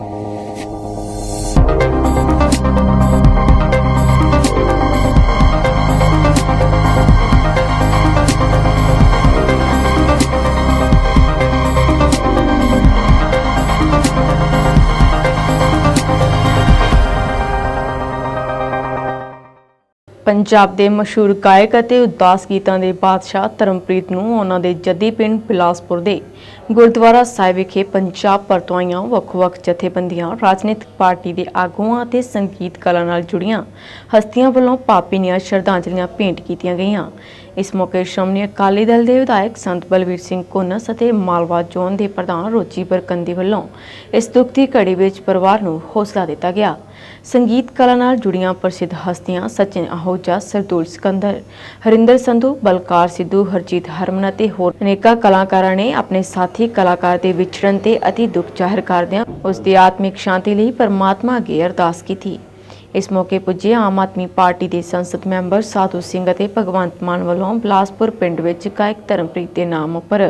you Punjab ਦੇ ਮਸ਼ਹੂਰ ਗਾਇਕ ਅਤੇ ਉਦਾਸ ਗੀਤਾਂ ਦੇ ਬਾਦਸ਼ਾਹ ਧਰਮਪ੍ਰੀਤ ਨੂੰ ਉਹਨਾਂ ਦੇ ਜੱਦੀ ਪਿੰਡ ਬਿਲਾਸਪੁਰ ਦੇ ਗੁਰਦੁਆਰਾ ਸਾਹਿਬ ਵਿਖੇ ਪੰਜਾਬ ਪਰਤਵਾਈਆਂ ਵੱਖ-ਵੱਖ ਜਥੇਬੰਦੀਆਂ, ਰਾਜਨੀਤਿਕ ਪਾਰਟੀ ਦੇ ਆਗੂਆਂ ਅਤੇ ਸੰਗੀਤ ਕਲਾ ਨਾਲ ਜੁੜੀਆਂ ਹਸਤੀਆਂ ਵੱਲੋਂ ਪਾਪੀਨੀਆਂ ਸ਼ਰਧਾਂਜਲੀਆਂ ਭੇਂਟ ਕੀਤੀਆਂ ਗਈਆਂ। ਇਸ ਮੌਕੇ ਸ਼੍ਰੋਮਣੀ ਅਕਾਲੀ ਦਲ ਦੇ ਵਿਧਾਇਕ ਸੰਤ ਬਲਵੀਰ ਸਿੰਘ ਕੋਨਸ ਅਤੇ ਮਾਲਵਾ ਜ਼ੋਨ ਦੇ ਪ੍ਰਧਾਨ ਰੋਚੀ ਬਰਕੰਦੀ ਵੱਲੋਂ ਇਸ ਦੁੱਖ ਦੀ ਘੜੀ ਵਿੱਚ ਪਰਿਵਾਰ ਨੂੰ ਹੌਸਲਾ ਦਿੱਤਾ ਗਿਆ। ਸੰਗੀਤ ਕਲਾ ਨਾਲ ਜੁੜੀਆਂ ਪ੍ਰਸਿੱਧ ਹਸਤੀਆਂ ਸਚਿਨ ਆਹੂਜਾ, ਸਰਦੂਲ ਸਿਕੰਦਰ, ਹਰਿੰਦਰ ਸੰਧੂ, ਬਲਕਾਰ ਸਿੱਧੂ, ਹਰਜੀਤ ਹਰਮਨ ਅਤੇ ਹੋਰ ਅਨੇਕਾਂ ਕਲਾਕਾਰਾਂ ਨੇ ਆਪਣੇ ਸਾਥੀ ਕਲਾਕਾਰ ਦੇ ਵਿਛੜਨ ਤੇ ਅਤੀ ਦੁੱਖ ਜ਼ਾਹਿਰ ਕਰਦਿਆਂ ਉਸ ਦੀ ਆਤਮਿਕ ਸ਼ਾਂਤੀ ਲਈ ਪਰਮਾਤਮਾ ਅੱਗੇ ਅਰਦਾਸ ਕੀਤੀ। ਇਸ ਮੌਕੇ ਪੁੱਜੇ ਆਮ ਆਦਮੀ ਪਾਰਟੀ ਦੇ ਸੰਸਦ ਮੈਂਬਰ ਸਾਧੂ ਸਿੰਘ ਅਤੇ ਭਗਵੰਤ ਮਾਨ ਵੱਲੋਂ ਬਲਾਸਪੁਰ ਪਿੰਡ ਵਿੱਚ ਗਾਇਕ ਧਰਮਪ੍ਰੀਤ ਦੇ ਨਾਮ ਉੱਪਰ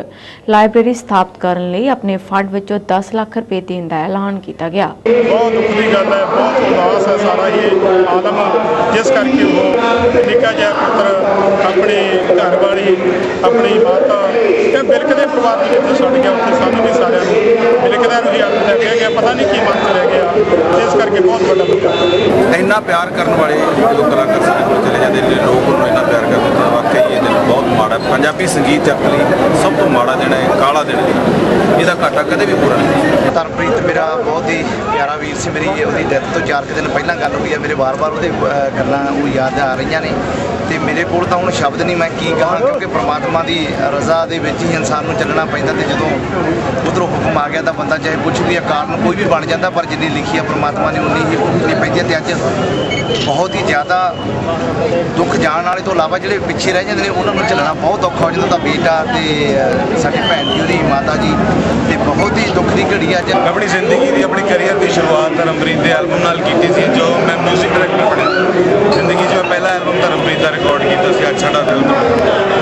ਲਾਇਬ੍ਰੇਰੀ ਸਥਾਪਿਤ ਕਰਨ ਲਈ ਆਪਣੇ ਫੰਡ ਵਿੱਚੋਂ 10 ਲੱਖ ਰੁਪਏ ਦੇਣ ਦਾ ਐਲਾਨ ਕੀਤਾ ਗਿਆ। ਬਹੁਤ ਦੁੱਖ ਦੀ ਗੱਲ ਹੈ, ਬਹੁਤ ਉਦਾਸ ਹੈ ਸਾਰਾ ਇਹ ਆਲਮ ਜਿਸ ਕਰਕੇ ਉਹ ਨਿੱਕਾ ਜਿਹਾ ਪੁੱਤਰ, ਆਪਣੀ ਘਰਵਾਲੀ, ਆਪਣੀ ਮਾਤਾ ਇਹ ਬਿਲਕਦੇ ਪਰਿਵਾਰ ਦੇ ਵਿੱਚ ਛੱਡ ਗਿਆ, ਉੱਥੇ ਸਾਨੂੰ ਵੀ ਸਾਰਿਆਂ ਨੂੰ ਬਿਲਕਦਿਆਂ ਨੂੰ ਹੀ ਅੱਗ ਲੱਗਿਆ ਗਿਆ। ਪਤਾ ਨਹੀਂ ਕੀ ਮਨ ਚ ਰਹਿ ਗਿਆ। ਇਸ ਕਰਕੇ ਬਹੁਤ ਵੱਡਾ ਦੁੱਖ ਇੰਨਾ ਪਿਆਰ ਕਰਨ ਵਾਲੇ ਜਦੋਂ ਕਲਾਕਾਰ ਸਾਡੇ ਕੋਲ ਚਲੇ ਜਾਂਦੇ ਨੇ, ਲੋਕ ਉਹਨੂੰ ਇੰਨਾ ਪਿਆਰ ਕਰਦੇ ਨੇ। ਵਾਕਈ ਇਹ ਦਿਨ ਬਹੁਤ ਮਾੜਾ ਪੰਜਾਬੀ ਸੰਗੀਤ ਜਗਤ ਲਈ ਸਭ ਤੋਂ ਮਾੜਾ ਦਿਨ ਹੈ, ਕਾਲਾ ਦਿਨ ਹੈ ਇਹਦਾ ਘਾਟਾ ਕਦੇ ਵੀ ਪੂਰਾ ਨਹੀਂ। ਹੋਣਾ। ਤਰਪ੍ਰੀਤ ਮੇਰਾ ਬਹੁਤ ਹੀ ਪਿਆਰਾ ਵੀਰ ਸੀ ਮੇਰੀ ਉਹਦੀ ਡੈਥ ਤੋਂ 4 ਕੁ ਦਿਨ ਪਹਿਲਾਂ ਗੱਲ ਹੋਈ ਆ ਮੇਰੇ ਵਾਰ-ਵਾਰ ਉਹਦੇ ਗੱਲਾਂ ਉਹ ਯਾਦ ਆ ਰਹੀਆਂ ਨੇ। ਤੇ ਮੇਰੇ ਕੋਲ ਤਾਂ ਹੁਣ ਸ਼ਬਦ ਨਹੀਂ, ਮੈਂ ਕੀ ਕਹਾਂ, ਕਿਉਂਕਿ ਪ੍ਰਮਾਤਮਾ ਦੀ ਰਜ਼ਾ ਦੇ ਵਿੱਚ ਹੀ ਇਨਸਾਨ ਨੂੰ ਚੱਲਣਾ ਪੈਂਦਾ ਤੇ ਜਦੋਂ ਉਧਰੋਂ ਹੁਕਮ ਆ ਗਿਆ ਤਾਂ ਬੰਦਾ ਚਾਹੇ ਕੁਛ ਵੀ ਅਕਾਲ ਨੂੰ ਕੋਈ ਵੀ ਬਣ ਜਾਂਦਾ, ਪਰ ਜਿੰਨੀ ਲਿਖੀ ਆ ਪ੍ਰਮਾਤਮਾ ਨੇ ਉਨੀ ਹੀ ਭੁਗਤਣੀ ਪੈਂਦੀ ਹੈ ਤੇ ਅੱਜ ਬਹੁਤ ਹੀ ਜ਼ਿਆਦਾ ਦੁੱਖ ਜਾਣ ਵਾਲੇ ਤੋਂ ਇਲਾਵਾ ਜਿਹੜੇ ਪਿੱਛੇ ਰਹਿ ਜਾਂਦੇ ਨੇ, ਉਹਨਾਂ ਨੂੰ ਚੱਲਣਾ ਬਹੁਤ ਔਖਾ ਹੋ ਜਾਂਦਾ। ਤਾਂ ਬੇਟਾ ਤੇ ਸਾਡੀ ਭੈਣ ਜੀ, ਉਹਦੀ ਮਾਤਾ ਜੀ ਤੇ ਬਹੁਤ ਹੀ ਦੁੱਖ ਦੀ ਘੜੀ ਆ ਅੱਜ ਆਪਣੀ ਜ਼ਿੰਦਗੀ ਦੀ, ਆਪਣੀ ਕੈਰੀਅਰ ਦੀ ਸ਼ੁਰੂਆਤ ਧਰਮਪ੍ਰੀਤ ਦੇ ਐਲਬਮ ਨਾਲ ਕੀਤੀ ਸੀ, ਜੋ ਮੈਂ 뮤직 ਡਾਇਰੈਕਟਰ ਬਣਿਆ। ਜ਼ਿੰਦਗੀ 'ਚ ਮੈਂ ਪਹਿਲਾ ਐਲਬਮ ਧਰਮਪ੍ਰੀਤ ਦਾ ਰਿਕਾਰਡ ਕੀਤਾ ਸੀ, ਅੱਜ ਸਾਡਾ ਦਿਲ ਤੋਂ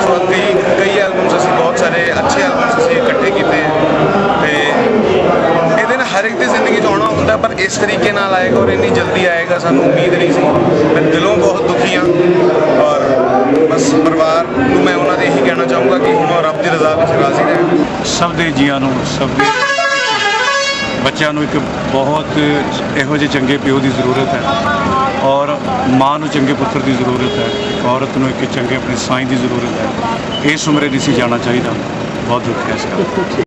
ਸੋ ਕਈ ਕਈ ਐਲਬਮਸ ਅਸੀਂ, ਬਹੁਤ ਸਾਰੇ ਅੱਛੇ ਐਲਬਮਸ ਅਸੀਂ ਇਕੱਠੇ ਕੀਤੇ। ਤੇ ਇਹਦੇ ਨਾਲ ਹਰ ਇੱਕ ਦੀ ਜ਼ਿੰਦਗੀ 'ਚ ਆਉਣਾ ਹੁੰਦਾ, ਪਰ ਇਸ ਤਰੀਕੇ ਨਾਲ ਆਏਗਾ ਔਰ ਇੰਨੀ ਜਲਦੀ ਆਏਗਾ, ਸਾਨੂੰ ਉਮੀਦ ਨਹੀਂ ਸੀ। ਮੈਂ ਦਿਲੋਂ ਬਹੁਤ ਦੁਖੀ ਹਾਂ। ਔਰ ਬਸ ਪਰਿਵਾਰ ਨੂੰ ਮੈਂ ਉਹਨਾਂ ਦੇ ਇਹੀ ਕਹਿਣਾ ਚਾਹੂੰਗਾ ਕਿ ਹੁਣ ਉਹ ਰੱਬ ਦੀ ਰਜ਼ਾ ਵਿੱਚ ਰਾਜ਼ੀ ਰਹਿਣ। ਸਭ ਦੇ ਜੀਆਂ ਨੂੰ, ਸਭ ਦੇ ਬੱਚਿਆਂ ਨੂੰ ਇੱਕ ਬਹੁਤ ਇਹੋ ਜਿਹੇ ਚੰਗੇ ਪਿਓ ਦੀ ਜ਼ਰੂਰਤ ਹੈ ਔਰ ਮਾਂ ਨੂੰ ਚੰਗੇ ਪੁੱਤਰ ਦੀ ਜ਼ਰੂਰਤ ਹੈ, ਇੱਕ ਔਰਤ ਨੂੰ ਇੱਕ ਚੰਗੇ ਆਪਣੇ ਸਾਈਂ ਦੀ ਜ਼ਰੂਰਤ ਹੈ। ਇਸ ਉਮਰੇ ਨਹੀਂ ਸੀ ਜਾਣਾ ਚਾਹੀਦਾ। ਬਹੁਤ ਦੁੱਖ ਹੈ ਇਸ ਗੱਲ